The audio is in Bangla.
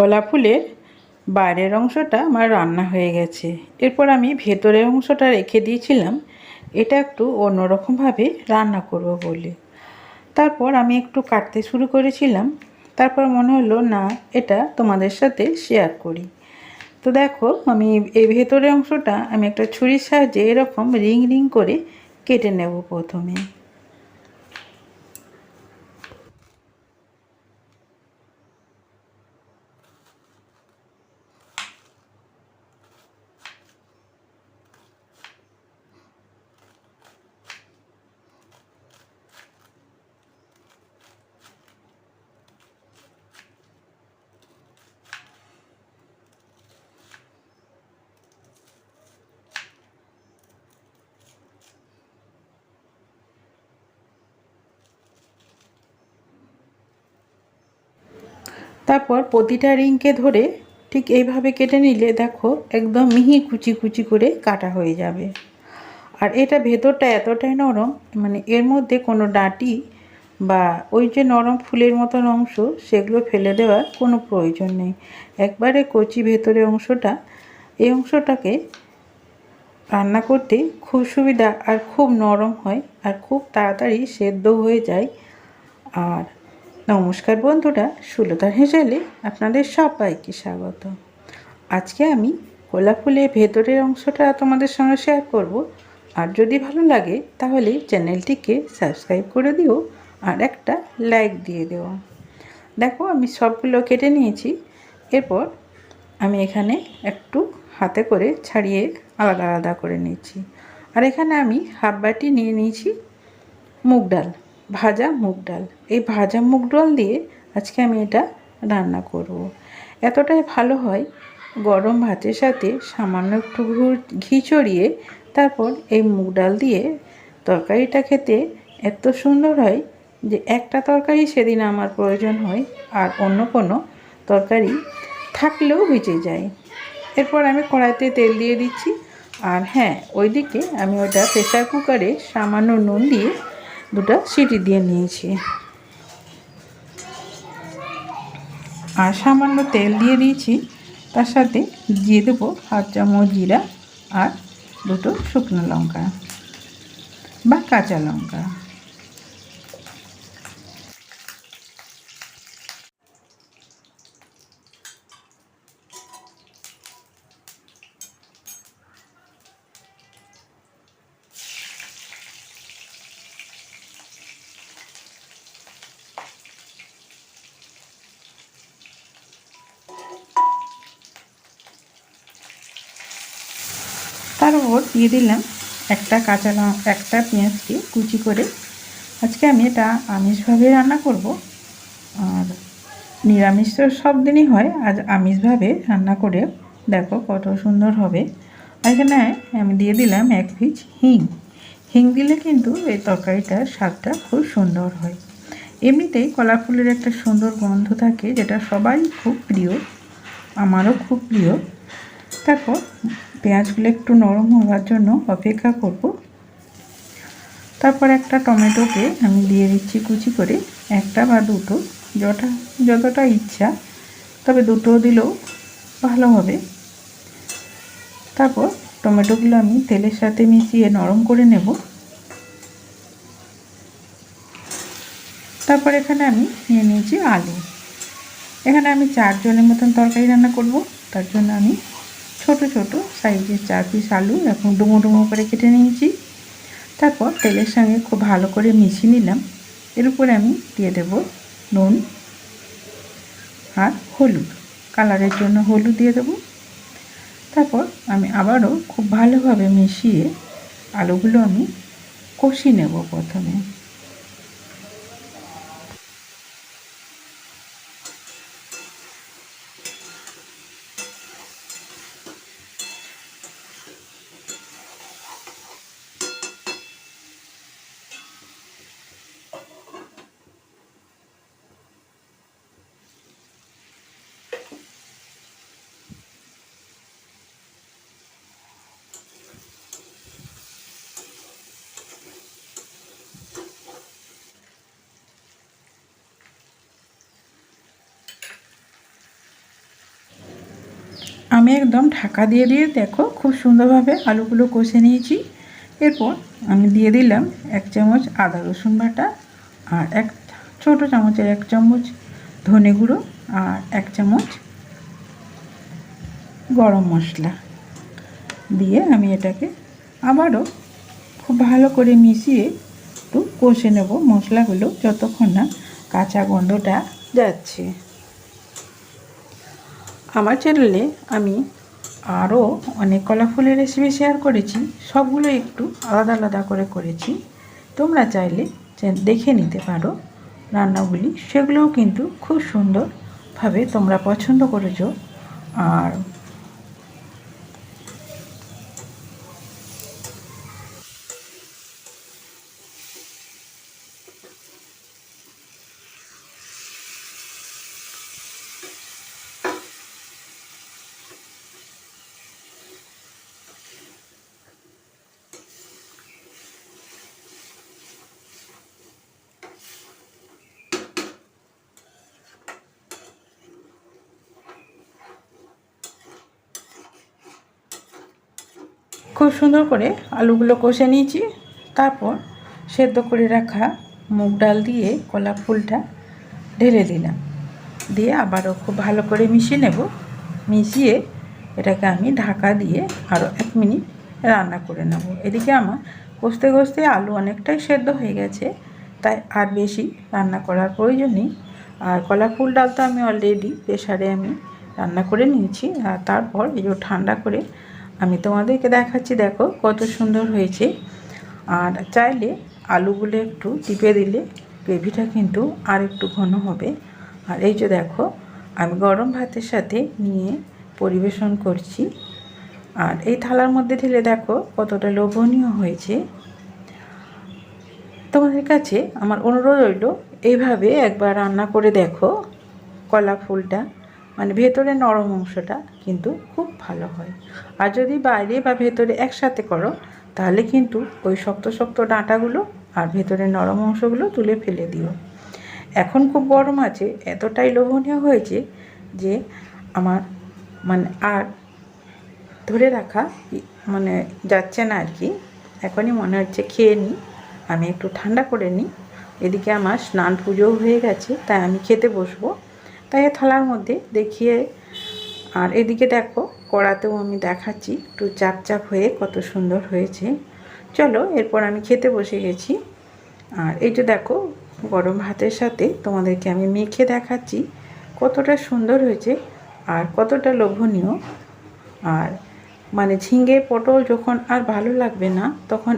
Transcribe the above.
কলা ফুলের বাইরের অংশটা আমার রান্না হয়ে গেছে। এরপর আমি ভেতরের অংশটা রেখে দিয়েছিলাম। এটা একটু অন্যরকমভাবে রান্না করব বলে। তারপর আমি একটু কাটতে শুরু করেছিলাম। তারপর মনে হলো, না, এটা তোমাদের সাথে শেয়ার করি। তো দেখো, আমি এই ভেতরের অংশটা আমি একটা ছুরির সাহায্যে এরকম রিং রিং করে কেটে নেব প্রথমে। তারপর প্রতিটা রিংকে ধরে ঠিক এইভাবে কেটে নিলে দেখো একদম মিহি কুচি কুচি করে কাটা হয়ে যাবে। আর এটা ভেতরটা এতটাই নরম মানে এর মধ্যে কোনো ডাঁটি বা ওই যে নরম ফুলের মতন অংশ সেগুলো ফেলে দেওয়ার কোনো প্রয়োজন নেই। একবারে কচি ভেতরের অংশটা, এই অংশটাকে রান্না করতে খুব সুবিধা আর খুব নরম হয় আর খুব তাড়াতাড়ি সেদ্ধ হয়ে যায়। আর নমস্কার বন্ধুরা সুলতার হেসেলে আপনাদের সবাইকে স্বাগত। আজকে আমি গোলাপ ফুলের ভেতরের অংশটা তোমাদের সঙ্গে শেয়ার করব। আর যদি ভালো লাগে, তাহলে চ্যানেলটিকে সাবস্ক্রাইব করে দিও আর একটা লাইক দিয়ে দিও। দেখো, আমি সবগুলো কেটে নিয়েছি। এরপর আমি এখানে একটু হাতে করে ছাড়িয়ে আলাদা আলাদা করে নিয়েছি আর এখানে আমি হাফ বাটি নিয়ে নিয়েছি মুগ ডাল। ভাজা মুগ ডাল। এই ভাজা মুগ ডাল দিয়ে আজকে আমি এটা রান্না করব। এতটাই ভালো হয়, গরম ভাতের সাথে সামান্য একটু ঘি চড়িয়ে তারপর এই মুগ ডাল দিয়ে তরকারিটা খেতে এত সুন্দর হয় যে একটা তরকারি সেদিন আমার প্রয়োজন হয় আর অন্য কোনো তরকারি থাকলেও বেঁচে যায়। এরপর আমি কড়াইতে তেল দিয়ে দিচ্ছি। আর হ্যাঁ ওইদিকে আমি ওটা প্রেসার কুকারে সামান্য নুন দিয়ে দুটো সিটি দিয়ে নিয়েছি। আর সামান্য তেল দিয়ে দিয়েছি। তার সাথে দিয়ে দেবো হাফ চামচ জিরা আর দুটো শুকনো লঙ্কা বা কাঁচা লঙ্কা। তার উপর দিয়ে দিলাম একটা কাঁচা একটা পেঁয়াজকে কুচি করে। আজকে আমি এটা আমিষভাবে রান্না করব। আর নিরামিষ তো সব দিনই হয়, আজ আমিষভাবে রান্না করে দেখো কত সুন্দর হবে। এখানে আমি দিয়ে দিলাম এক পিচ হিং। হিং দিলে কিন্তু এই তরকারিটার স্বাদটা খুব সুন্দর হয়। এমনিতেই কলা ফুলের একটা সুন্দর গন্ধ থাকে, যেটা সবাই খুব প্রিয়, আমারও খুব প্রিয়। তারপর পেঁয়াজগুলো একটু নরম হওয়ার জন্য অপেক্ষা করব। তারপর একটা টমেটোকে আমি দিয়ে দিচ্ছি কুচি করে, একটা বা দুটো যটা যতটা ইচ্ছা, তবে দুটো দিলেও ভালো হবে। তারপর টমেটোগুলো আমি তেলের সাথে মিশিয়ে নরম করে নেব। তারপর এখানে আমি নিয়ে নিয়েছি আলু। এখানে আমি চারজনের মতন তরকারি রান্না করব, তার জন্য আমি ছোট ছোট সাইজের চার পিস আলু এখন ডুমো ডুমো করে কেটে নিয়েছি। তারপর তেলের সঙ্গে খুব ভালো করে মিশিয়ে নিলাম। এর উপরে আমি দিয়ে দেব নুন আর হলুদ। কালারের জন্য হলুদ দিয়ে দেবো। তারপর আমি আবারও খুব ভালোভাবে মিশিয়ে আলুগুলো আমি কষি নেব প্রথমে। আমি একদম ঢাকা দিয়ে দিয়ে দেখো খুব সুন্দরভাবে আলুগুলো কষে নিয়েছি। এরপর আমি দিয়ে দিলাম এক চামচ আদা রসুন বাটা আর এক ছোট চামচের এক চামচ ধনে গুঁড়ো আর এক চামচ গরম মশলা। দিয়ে আমি এটাকে আবারও খুব ভালো করে মিশিয়ে একটু কষে নেব মশলাগুলো যতক্ষণ না কাঁচা গন্ধটা যাচ্ছে। আমার চ্যানেলে আমি আরও অনেক কলা ফুলের রেসিপি শেয়ার করেছি। সবগুলো একটু আলাদা আলাদা করে করেছি। তোমরা চাইলে দেখে নিতে পারো। রান্নাগুলি, সেগুলোও কিন্তু খুব সুন্দরভাবে তোমরা পছন্দ করেছ। আর খুব সুন্দর করে আলুগুলো কষে নিয়েছি। তারপর সেদ্ধ করে রাখা মুগ ডাল দিয়ে কলা ফুলটা ঢেলে দিলাম। দিয়ে আবারও খুব ভালো করে মিশিয়ে নেব। মিশিয়ে এটাকে আমি ঢাকা দিয়ে আরও এক মিনিট রান্না করে নেব। এদিকে আমার কষতে কষতে আলু অনেকটাই সেদ্ধ হয়ে গেছে, তাই আর বেশি রান্না করার প্রয়োজন নেই। আর কলা ফুল ডাল তো আমি অলরেডি প্রেশারে আমি রান্না করে নিয়েছি। আর তারপর এই ঠান্ডা করে আমি তোমাদেরকে দেখাচ্ছি, দেখো কত সুন্দর হয়েছে। আর চাইলে আলুগুলো একটু টিপে দিলে গ্রেভিটা কিন্তু আর একটু ঘন হবে। আর এই যে দেখো, আমি গরম ভাতের সাথে নিয়ে পরিবেশন করছি। আর এই থালার মধ্যে ঢেলে দেখো কতটা লোভনীয় হয়েছে। তোমাদের কাছে আমার অনুরোধ রইল, এইভাবে একবার রান্না করে দেখো কলা ফুলটা। মানে ভেতরে নরম অংশটা কিন্তু খুব ভালো হয়। আর যদি বাইরে বা ভেতরে একসাথে করো, তাহলে কিন্তু ওই শক্ত শক্ত ডাঁটাগুলো আর ভেতরে নরম অংশগুলো তুলে ফেলে দিও। এখন খুব গরম আছে, এতটাই লোভনীয় হয়েছে যে আমার মানে আর ধরে রাখা মানে যাচ্ছে না আর কি এখনই মনে হচ্ছে খেয়ে নিই, আমি একটু ঠান্ডা করে নিই। এদিকে আমার স্নান পুজোও হয়ে গেছে, তাই আমি খেতে বসবো। তাই থালার মধ্যে দেখিয়ে আর এদিকে দেখো, কড়াতেও আমি দেখাচ্ছি। একটু চাপ চাপ হয়ে কত সুন্দর হয়েছে। চলো, এরপর আমি খেতে বসে গেছি। আর এই যে দেখো, গরম ভাতের সাথে তোমাদেরকে আমি মেখে দেখাচ্ছি কতটা সুন্দর হয়েছে আর কতটা লোভনীয়। আর মানে ঝিঙে, পটল যখন আর ভালো লাগবে না, তখন